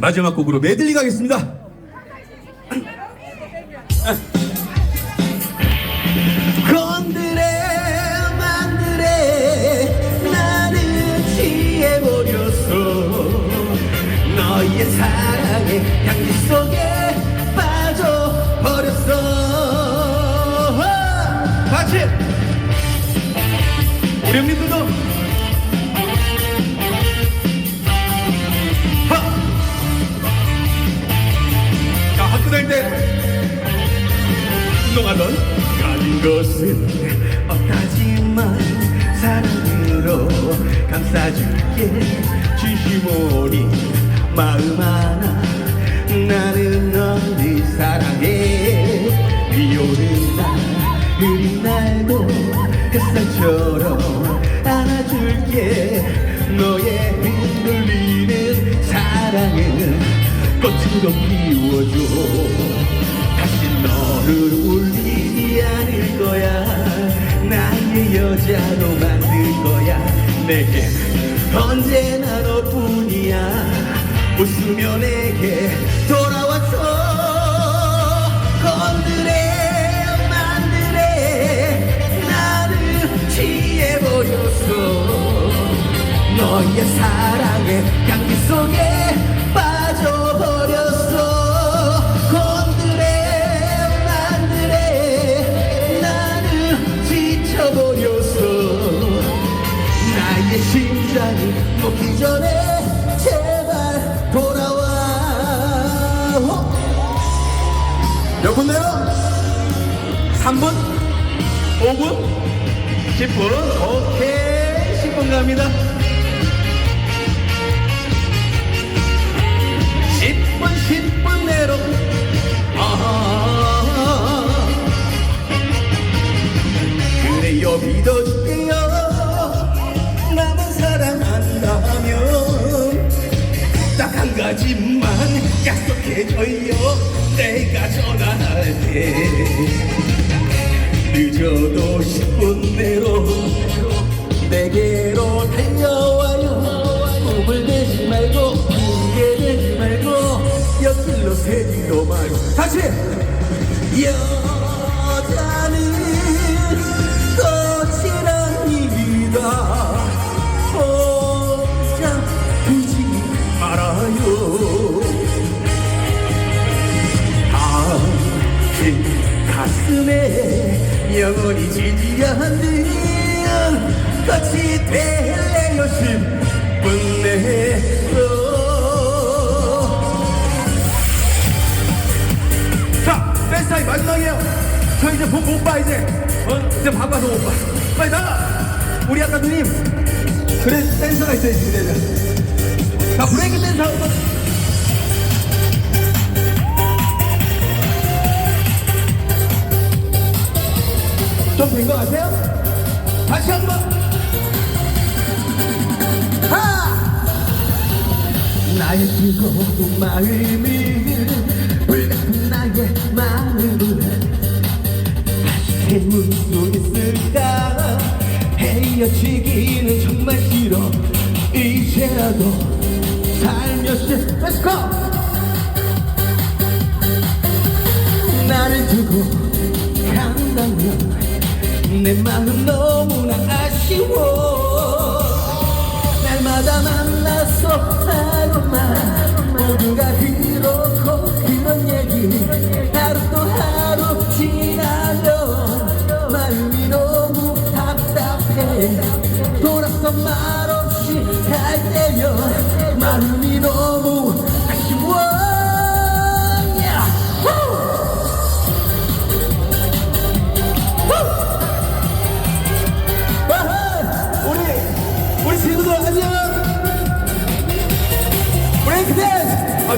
마지막 곡으로 메들리 가겠습니다. 우리 형님들 운동하던 가진 것은 없다지만 사랑으로 감싸줄게. 진심으로 마음 하나 나는 너를 사랑해. 비 오는 날 흐린 날도 햇살처럼 안아줄게. 너의 흔들리는 사랑은 꽃으로 피워줘. 다시 너를 울 않을 거야. 나의 여자로 만들 거야. 내게 언제나 너뿐이야. 웃으며 내게 돌아왔어. 건드레 만드레 나를 취해버렸어. 너의 사랑의 향기 속에 내요? 3분? 5분? 10분? 오케이 10분 갑니다 10분 10분 내로 아, 그래요 믿어줄게요 나만 사랑한다면 딱 한 가지만 약속해줘요 내가 전화할 때 늦어도 10분 내로 내게로 달려와요. 꿈을 대지 말고 핑계 대지 말고 옆길로 새지도 말고. 다시! 여 가슴에 영원히 지지 않는 같이 될래요 10분 내로 자 댄스 타임 마지막이에요. 저 이제 본못봐 이제. 어? 이제 바빠서 못봐. 빨리 나가! 우리 아까 누님 그래 댄서가 있어야지 그래 자 브레이크 댄스 한번 좀된것 같아요? 다시 한번. 나의 뜨거운 불같은 나의 마음을 다시 세울 수 있을까? 헤어지기는 정말 싫어. 이제라도 살며시 Let's go! 나를 두고 간다면 내 마음 너무나 아쉬워. 날마다 만나서 하루만 모두가 그렇고 그런 얘기. 하루 또 하루 지나면 마음이 너무 답답해. 돌아서 말없이 갈 때면 마음이 너무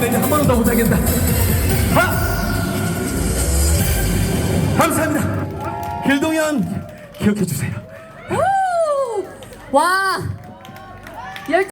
아네 이제 한 번은 더 못하겠다. 하! 감사합니다. 길동현 기억해 주세요. 와